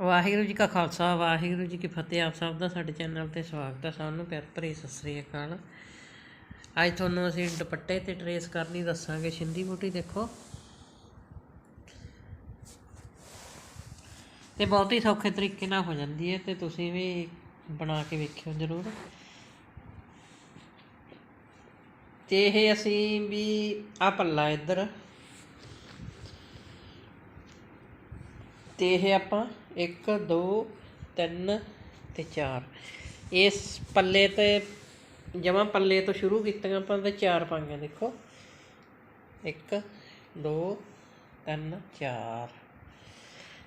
ਵਾਹਿਗੁਰੂ ਜੀ ਕਾ ਖਾਲਸਾ, ਵਾਹਿਗੁਰੂ ਜੀ ਕੀ ਫਤਿਹ। ਆਪ ਸਭ ਦਾ ਸਾਡੇ ਚੈਨਲ ਤੇ ਸਵਾਗਤ ਹੈ। ਸਭ ਨੂੰ ਪਿਆਰ ਭਰੀ ਸਤਿ ਸ੍ਰੀ ਅਕਾਲ। ਅੱਜ ਤੁਹਾਨੂੰ ਅਸੀਂ ਦੁਪੱਟੇ ਤੇ ਟਰੇਸ ਕਰਨੀ ਦੱਸਾਂਗੇ। ਛਿੰਦੀ ਬੂਟੀ ਦੇਖੋ। ਤੇ ਬਹੁਤ ਹੀ ਸੌਖੇ ਤਰੀਕੇ ਨਾਲ ਹੋ ਜਾਂਦੀ ਹੈ ਤੇ ਤੁਸੀਂ ਵੀ ਬਣਾ ਕੇ ਵੇਖਿਓ ਜ਼ਰੂਰ। ਤੇ ਇਹ ਅਸੀਂ ਵੀ ਆ ਪੱਲਾ ਇੱਧਰ। ਤੇ ਇਹ ਆਪਾਂ ਇੱਕ, ਦੋ, ਤਿੰਨ ਅਤੇ ਚਾਰ। ਇਸ ਪੱਲੇ ਤੇ, ਜਮਾ ਪੱਲੇ ਤੋਂ ਸ਼ੁਰੂ ਕੀਤੀਆਂ ਆਪਾਂ ਤੇ 4 ਪਾਈਆਂ, ਦੇਖੋ। ਇੱਕ, ਦੋ, ਤਿੰਨ, ਚਾਰ।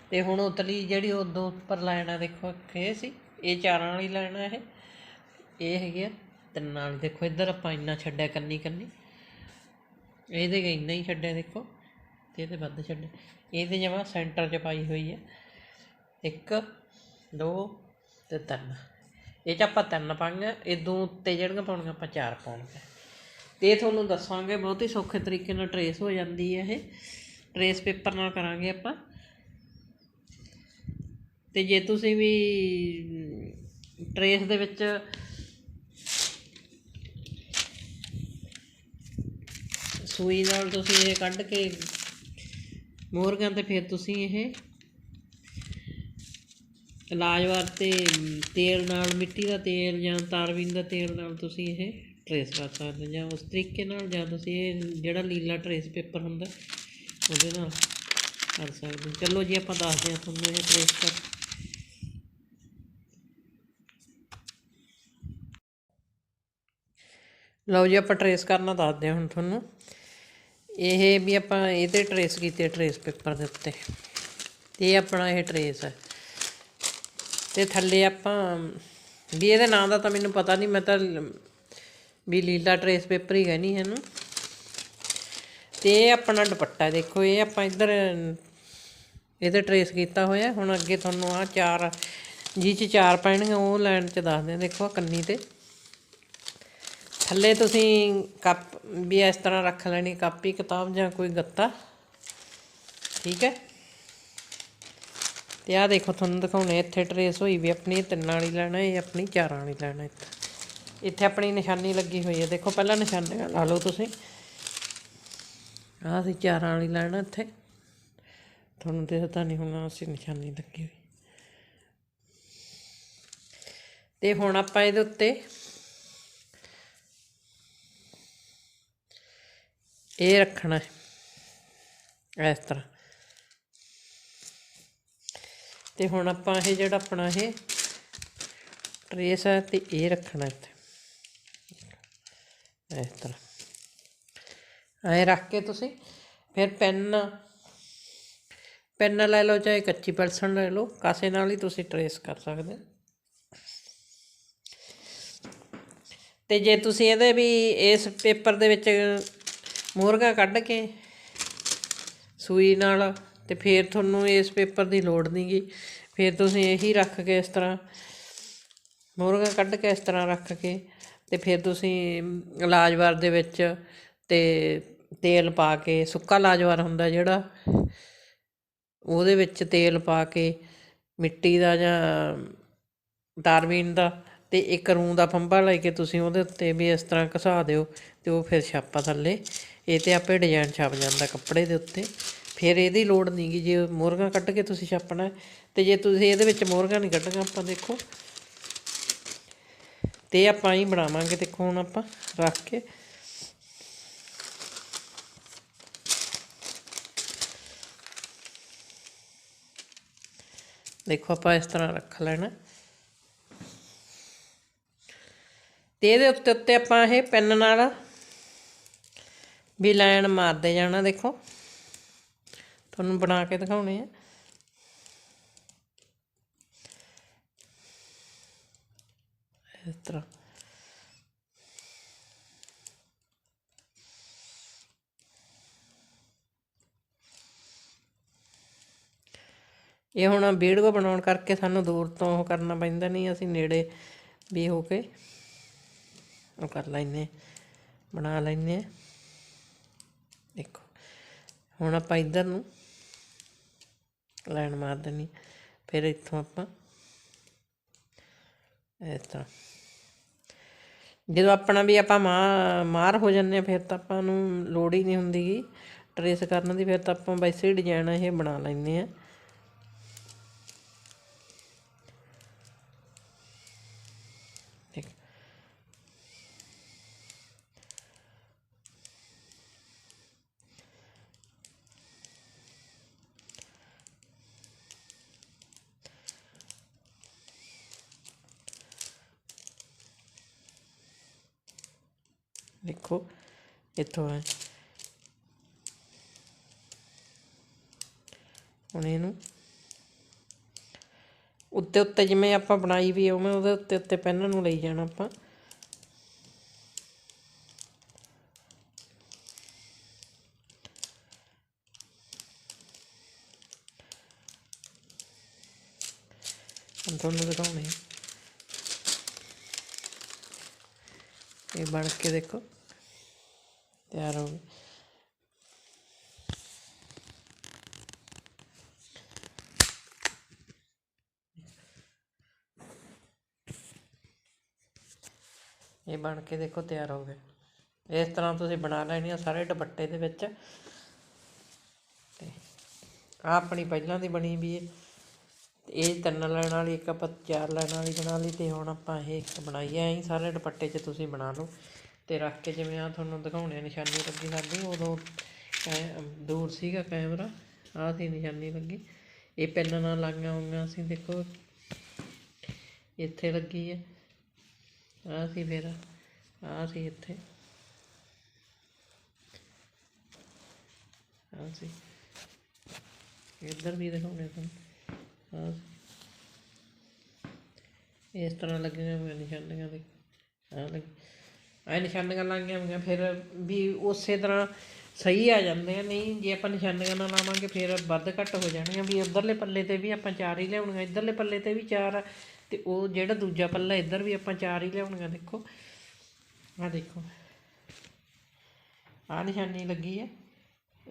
ਅਤੇ ਹੁਣ ਉਤਲੀ ਜਿਹੜੀ ਉਦੋਂ ਉੱਪਰ ਲਾਈਨ ਆ, ਦੇਖੋ ਇਹ ਸੀ। ਇਹ ਚਾਰਾਂ ਵਾਲੀ ਲਾਈਨ ਆ ਇਹ। ਇਹ ਹੈਗੀ ਆ ਤਿੰਨਾਂ ਵਾਲੀ। ਦੇਖੋ, ਇੱਧਰ ਆਪਾਂ ਇੰਨਾ ਛੱਡਿਆ, ਕੰਨੀ ਕੰਨੀ। ਇਹਦੇ ਇੰਨਾ ਹੀ ਛੱਡਿਆ, ਦੇਖੋ। ਤੇ ਇਹਦੇ ਵੱਧ ਛੱਡਿਆ। ਇਹਦੇ ਜਮਾ ਸੈਂਟਰ 'ਚ ਪਾਈ ਹੋਈ ਹੈ ਇੱਕ, ਦੋ ਤੇ ਤਿੰਨ। ਇਹ 'ਚ ਆਪਾਂ ਤਿੰਨ ਪਾਈਆਂ ਇਦੋਂ ਉੱਤੇ ਜਿਹੜੀਆਂ ਪਾਉਣੀਆਂ ਆਪਾਂ ਚਾਰ ਪਾਉਣੀਆਂ। ਤੇ ਇਹ ਤੁਹਾਨੂੰ ਦੱਸਾਂਗੇ, ਬਹੁਤ ਹੀ ਸੌਖੇ ਤਰੀਕੇ ਨਾਲ ਟਰੇਸ ਹੋ ਜਾਂਦੀ ਹੈ ਇਹ। ਟਰੇਸ ਪੇਪਰ ਨਾਲ ਕਰਾਂਗੇ ਆਪਾਂ। ਤੇ ਜੇ ਤੁਸੀਂ ਵੀ ਟਰੇਸ ਦੇ ਵਿੱਚ ਸੂਈ ਨਾਲ ਤੁਸੀਂ ਇਹ ਕੱਢ ਕੇ ਮੋਰਗਾਂ ਤੇ ਫਿਰ ਤੁਸੀਂ ਇਹ ਲਾਜਵਾਰ ਤੇ ਤੇਲ ਨਾਲ, ਮਿੱਟੀ ਦਾ ਤੇਲ ਜਾਂ ਤਾਰਬੀਨ ਦਾ ਤੇਲ ਨਾਲ ਤੁਸੀਂ ਇਹ ਟਰੇਸ ਕਰ ਸਕਦੇ ਜਾਂ ਉਸ ਤਰੀਕੇ ਨਾਲ ਜਾਂ ਤੁਸੀਂ ਇਹ ਜਿਹੜਾ ਲੀਲਾ ਟਰੇਸ ਪੇਪਰ ਹੁੰਦਾ, ਉਹਦੇ ਨਾਲ ਕਰ ਸਕਦੇ ਚਲੋ ਜੀ, ਆਪਾਂ ਦੱਸਦੇ ਹਾਂ ਤੁਹਾਨੂੰ ਇਹ ਟਰੇਸ ਕਰ। ਲਓ ਜੀ, ਆਪਾਂ ਟਰੇਸ ਕਰਨਾ ਦੱਸਦੇ ਹਾਂ ਹੁਣ ਤੁਹਾਨੂੰ। ਇਹ ਵੀ ਆਪਾਂ ਇਹਦੇ ਟਰੇਸ ਕੀਤੇ ਟਰੇਸ ਪੇਪਰ ਦੇ ਉੱਤੇ। ਤੇ ਇਹ ਆਪਣਾ ਇਹ ਟਰੇਸ ਹੈ। ਤੇ ਥੱਲੇ ਆਪਾਂ, ਵੀ ਇਹਦੇ ਨਾਂ ਦਾ ਤਾਂ ਮੈਨੂੰ ਪਤਾ ਨਹੀਂ, ਮੈਂ ਤਾਂ ਵੀ ਲੀਲਾ ਟਰੇਸ ਪੇਪਰ ਹੀ ਕਹਿੰਦੀ ਇਹਨੂੰ। ਤੇ ਇਹ ਆਪਣਾ ਦੁਪੱਟਾ ਦੇਖੋ, ਇਹ ਆਪਾਂ ਇੱਧਰ, ਇਹਦੇ ਟਰੇਸ ਕੀਤਾ ਹੋਇਆ ਹੁਣ ਅੱਗੇ ਤੁਹਾਨੂੰ ਆ ਚਾਰ, ਜੀ ਚ ਚਾਰ ਪੈਣਗੇ, ਉਹ ਲਾਈਨ ਚ ਦੱਸਦੇ ਆ ਦੇਖੋ ਕੰਨੀ ਤੇ। ਥੱਲੇ ਤੁਸੀਂ ਕੱਪ, ਵੀ ਇਸ ਤਰ੍ਹਾਂ ਰੱਖ ਲੈਣੀ, ਕਾਪੀ ਕਿਤਾਬ ਜਾਂ ਕੋਈ ਗੱਤਾ। ਠੀਕ ਹੈ? ਤੇ ਆਹ ਦੇਖੋ ਤੁਹਾਨੂੰ ਦਿਖਾਉਣੇ ਇੱਥੇ ਟਰੇਸ ਹੋਈ ਵੀ ਆਪਣੀ, ਤਿੰਨਾਂ ਵਾਲੀ ਲੈਣਾ, ਇਹ ਆਪਣੀ, ਚਾਰਾਂ ਵਾਲੀ ਲੈਣਾ ਇੱਥੇ। ਇੱਥੇ ਆਪਣੀ ਨਿਸ਼ਾਨੀ ਲੱਗੀ ਹੋਈ ਹੈ ਦੇਖੋ ਪਹਿਲਾਂ ਨਿਸ਼ਾਨੀਆਂ ਲਾ ਲਓ ਤੁਸੀਂ। ਆਹ ਅਸੀਂ ਚਾਰਾਂ ਵਾਲੀ ਲੈਣਾ ਇੱਥੇ। ਤੁਹਾਨੂੰ ਦਿਖਦਾ ਨਹੀਂ ਹੁਣ ਅਸੀਂ ਨਿਸ਼ਾਨੀ ਲੱਗੀ ਹੋਈ। ਤੇ ਹੁਣ ਆਪਾਂ ਇਹਦੇ ਉੱਤੇ ਇਹ ਰੱਖਣਾ ਹੈ। ਇਸ ਤਰ੍ਹਾਂ। ਤੇ ਹੁਣ ਆਪਾਂ ਇਹ ਜਿਹੜਾ ਆਪਣਾ ਇਹ ਟਰੇਸ ਹੈ ਤੇ ਇਹ ਰੱਖਣਾ ਇੱਥੇ। ਇਸ ਤਰ੍ਹਾਂ। ਐ ਰੱਖ ਕੇ ਤੁਸੀਂ ਫਿਰ ਪੈਨ ਪੈਨ ਲੈ ਲਓ ਚਾਹੇ ਕੱਚੀ ਪੈਨਸਲ ਲੈ ਲਓ, ਕਾਸੇ ਨਾਲ ਹੀ ਤੁਸੀਂ ਟਰੇਸ ਕਰ ਸਕਦੇ ਹੋ। ਤੇ ਜੇ ਤੁਸੀਂ ਇਹਦੇ ਵੀ ਇਸ ਪੇਪਰ ਦੇ ਵਿੱਚ ਮੋਰਗਾ ਕੱਢ ਕੇ ਸੂਈ ਨਾਲ ਤੇ ਫਿਰ ਤੁਹਾਨੂੰ ਇਸ ਪੇਪਰ ਦੀ ਲੋੜ ਨਹੀਂਗੀ। ਫਿਰ ਤੁਸੀਂ ਇਹੀ ਰੱਖ ਕੇ ਇਸ ਤਰ੍ਹਾਂ ਮੁਰਗਾ ਕੱਢ ਕੇ ਇਸ ਤਰ੍ਹਾਂ ਰੱਖ ਕੇ ਤੇ ਫਿਰ ਤੁਸੀਂ ਲਾਜਵਾਰ ਦੇ ਵਿੱਚ ਤੇ ਤੇਲ ਪਾ ਕੇ, ਸੁੱਕਾ ਲਾਜਵਾਰ ਹੁੰਦਾ ਜਿਹੜਾ, ਉਹਦੇ ਵਿੱਚ ਤੇਲ ਪਾ ਕੇ, ਮਿੱਟੀ ਦਾ ਜਾਂ ਤਾਰਬੀਨ ਦਾ ਤੇ ਇੱਕ ਰੂ ਦਾ ਫੰਬਾ ਲੈ ਕੇ ਤੁਸੀਂ ਉਹਦੇ ਉੱਤੇ ਵੀ ਇਸ ਤਰ੍ਹਾਂ ਘਸਾ ਦਿਓ ਤੇ ਉਹ ਫਿਰ ਛਾਪਾ ਥੱਲੇ, ਇਹ ਤੇ ਆਪੇ ਡਿਜ਼ਾਈਨ ਛਪ ਜਾਂਦਾ ਕੱਪੜੇ ਦੇ ਉੱਤੇ। ਫਿਰ ਇਹਦੀ ਲੋੜ ਨਹੀਂਗੀ ਜੇ ਮੋਰਗਾ ਕੱਢ ਕੇ ਤੁਸੀਂ ਛਾਪਣਾ ਤੇ ਜੇ ਤੁਸੀਂ ਇਹਦੇ ਵਿੱਚ ਮੋਰਗਾ ਨਹੀਂ ਕੱਢਣਾ, ਆਪਾਂ ਦੇਖੋ। ਤੇ ਆਪਾਂ ਹੀ ਬਣਾਵਾਂਗੇ, ਦੇਖੋ ਹੁਣ ਆਪਾਂ ਰੱਖ ਕੇ। ਦੇਖੋ ਆਪਾਂ ਇਸ ਤਰ੍ਹਾਂ ਰੱਖ ਲੈਣਾ। ਤੇ ਇਹਦੇ ਉੱਤੇ ਉੱਤੇ ਆਪਾਂ ਇਹ ਪੈਨ ਨਾਲ ਵੀ ਲਾਈਨ ਮਾਰਦੇ ਜਾਣਾ, ਦੇਖੋ। ਤੁਹਾਨੂੰ ਬਣਾ ਕੇ ਦਿਖਾਉਣੇ ਆ। ਇਸ ਤਰ੍ਹਾਂ। ਇਹ ਹੁਣ ਵੀਡੀਓ ਬਣਾਉਣ ਕਰਕੇ ਸਾਨੂੰ ਦੂਰ ਤੋਂ ਉਹ ਕਰਨਾ ਪੈਂਦਾ ਨਹੀਂ, ਅਸੀਂ ਨੇੜੇ ਵੀ ਹੋ ਕੇ ਉਹ ਕਰ ਲੈਨੇ ਬਣਾ ਲੈਨੇ ਦੇਖੋ, ਹੁਣ ਆਪਾਂ ਇੱਧਰ ਨੂੰ ਲਾਈਨ ਮਾਰ ਦੇਣੀ ਫਿਰ ਇੱਥੋਂ ਆਪਾਂ ਇਸ ਤਰ੍ਹਾਂ ਜਦੋਂ ਆਪਣਾ ਵੀ ਆਪਾਂ ਮਾਂ, ਮਾਰ ਹੋ ਜਾਂਦੇ ਆ, ਫਿਰ ਤਾਂ ਆਪਾਂ ਨੂੰ ਲੋੜ ਹੀ ਨਹੀਂ ਹੁੰਦੀ ਟਰੇਸ ਕਰਨ ਦੀ, ਫਿਰ ਤਾਂ ਆਪਾਂ ਵੈਸੇ ਹੀ ਡਿਜ਼ਾਈਨ ਇਹ ਬਣਾ ਲੈਂਦੇ ਆ। ਦੇਖੋ, ਇੱਥੋਂ ਹੈ। ਹੁਣ ਇਹਨੂੰ ਉੱਤੇ ਉੱਤੇ ਜਿਵੇਂ ਆਪਾਂ ਬਣਾਈ ਵੀ ਉਵੇਂ ਉਹਦੇ ਉੱਤੇ ਉੱਤੇ ਪੈਨ ਨੂੰ ਲਈ ਜਾਣਾ ਆਪਾਂ। ਤੁਹਾਨੂੰ ਦਿਖਾਉਣੇ ਇਹ ਬਣ ਕੇ ਦੇਖੋ। ਤਿਆਰ ਹੋ ਗਏ ਇਹ ਬਣ ਕੇ ਦੇਖੋ ਤਿਆਰ ਹੋ ਗਏ। ਇਸ ਤਰ੍ਹਾਂ ਤੁਸੀਂ ਬਣਾ ਲੈਣੀ ਆ ਸਾਰੇ ਦੁਪੱਟੇ ਦੇ ਵਿੱਚ। ਤੇ ਆ ਆਪਣੀ ਪਹਿਲਾਂ ਦੀ ਬਣੀ ਵੀ ਹੈ ਇਹ ਤਿੰਨ ਲੈਣ ਵਾਲੀ, ਇੱਕ ਆਪਾਂ ਚਾਰ ਲੈਣ ਵਾਲੀ ਬਣਾ ਲਈ ਤੇ ਹੁਣ ਆਪਾਂ ਇਹ ਇੱਕ ਬਣਾਈ ਐ ਸਾਰੇ ਦੁਪੱਟੇ 'ਚ ਤੁਸੀਂ ਬਣਾ ਲਓ। ਤੇ ਰੱਖ ਕੇ ਜਿਵੇਂ ਆ ਤੁਹਾਨੂੰ ਦਿਖਾਉਣੇ ਨਿਸ਼ਾਨੀ ਲੱਗੀ ਸਾਡੀ, ਉਦੋਂ ਕੈ- ਦੂਰ ਸੀਗਾ ਕੈਮਰਾ, ਆਹ ਸੀ ਨਿਸ਼ਾਨੀ ਲੱਗੀ। ਇਹ ਪੈਨ ਨਾਲ ਲਾਈਆਂ ਹੋਈਆਂ ਸੀ, ਦੇਖੋ। ਇੱਥੇ ਲੱਗੀ ਹੈ ਆਹ ਸੀ ਫਿਰ, ਆਹ ਸੀ ਇੱਥੇ। ਆਹ ਸੀ। ਇੱਧਰ ਵੀ ਦਿਖਾਉਣੇ ਤੁਹਾਨੂੰ। ਆਹ ਇਸ ਤਰ੍ਹਾਂ ਲੱਗੀਆਂ ਹੋਈਆਂ ਨਿਸ਼ਾਨੀਆਂ ਦੇ। ਆਹ ਲੱਗ। ਆਹ ਨਿਸ਼ਾਨੀਆਂ ਲਾਈਆਂ ਹੋਈਆਂ, ਫਿਰ ਵੀ ਉਸੇ ਤਰ੍ਹਾਂ ਸਹੀ ਆ ਜਾਂਦੇ ਆ ਨਹੀਂ ਜੇ ਆਪਾਂ ਨਿਸ਼ਾਨੀਆਂ ਨਾ ਲਾਵਾਂਗੇ ਫਿਰ ਵੱਧ ਘੱਟ ਹੋ ਜਾਣਗੀਆਂ, ਵੀ ਉਧਰਲੇ ਪੱਲੇ ਤੇ ਵੀ ਆਪਾਂ ਚਾਰ ਹੀ ਲਿਆਉਣੀਆਂ, ਇਧਰਲੇ ਪੱਲੇ ਤੇ ਵੀ ਚਾਰ ਆ, ਤੇ ਉਹ ਜਿਹੜਾ ਦੂਜਾ ਪੱਲਾ ਇੱਧਰ ਵੀ ਆਪਾਂ ਚਾਰ ਹੀ ਲਿਆਉਣੀਆਂ, ਦੇਖੋ। ਆਹ ਦੇਖੋ। ਆਹ ਨਿਸ਼ਾਨੀ ਲੱਗੀ ਹੈ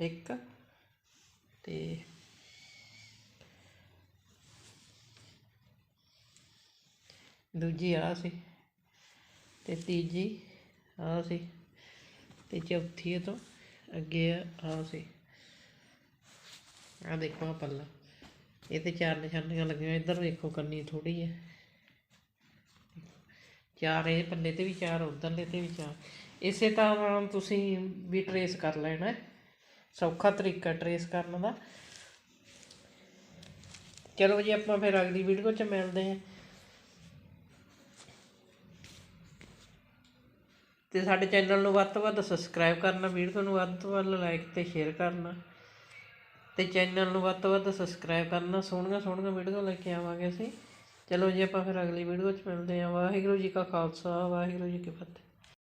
ਇੱਕ ਤੇ ਦੂਜੀ ਆ ਸੀ, ਤੇ ਤੀਜੀ ਆ ਸੀ। ਤੇ ਚੌਥੀ ਇਹ ਤੋਂ ਅੱਗੇ ਆ ਆ ਸੀ। ਆ ਦੇਖੋ ਆ ਪੱਲਾ। ਇਹ ਤੇ ਚਾਰ ਨਿਸ਼ਾਨੀਆਂ ਲੱਗੀਆਂ, ਇੱਧਰ ਵੇਖੋ ਕੰਨੀ ਥੋੜੀ ਹੈ ਚਾਰ, ਇਹ ਪੱਲੇ ਤੇ ਵੀ ਚਾਰ, ਉਧਰਲੇ ਤੇ ਵੀ ਚਾਰ। ਇਸੇ ਤਰ੍ਹਾਂ ਤੁਸੀਂ ਵੀ ਟਰੇਸ ਕਰ ਲੈਣਾ। ਸੌਖਾ ਤਰੀਕਾ ਟਰੇਸ ਕਰਨ ਦਾ। ਚਲੋ ਜੀ, ਆਪਾਂ ਫਿਰ ਅਗਲੀ ਵੀਡੀਓ 'ਚ ਮਿਲਦੇ ਹਾਂ। ਤੇ ਸਾਡੇ ਚੈਨਲ ਨੂੰ ਵੱਧ ਤੋਂ ਵੱਧ ਸਬਸਕ੍ਰਾਈਬ ਕਰਨਾ, ਵੀਡੀਓ ਨੂੰ ਵੱਧ ਤੋਂ ਵੱਧ ਲਾਈਕ ਤੇ ਸ਼ੇਅਰ ਕਰਨਾ ਤੇ ਚੈਨਲ ਨੂੰ ਵੱਧ ਤੋਂ ਵੱਧ ਸਬਸਕ੍ਰਾਈਬ ਕਰਨਾ। ਸੋਹਣੀਆਂ ਸੋਹਣੀਆਂ ਵੀਡੀਓ ਲੈ ਕੇ ਆਵਾਂਗੇ ਅਸੀਂ। ਚਲੋ ਜੀ, ਆਪਾਂ ਫਿਰ ਅਗਲੀ ਵੀਡੀਓ 'ਚ ਮਿਲਦੇ ਹਾਂ। ਵਾਹਿਗੁਰੂ ਜੀ ਕਾ ਖਾਲਸਾ, ਵਾਹਿਗੁਰੂ ਜੀ ਕੀ ਫਤਿਹ।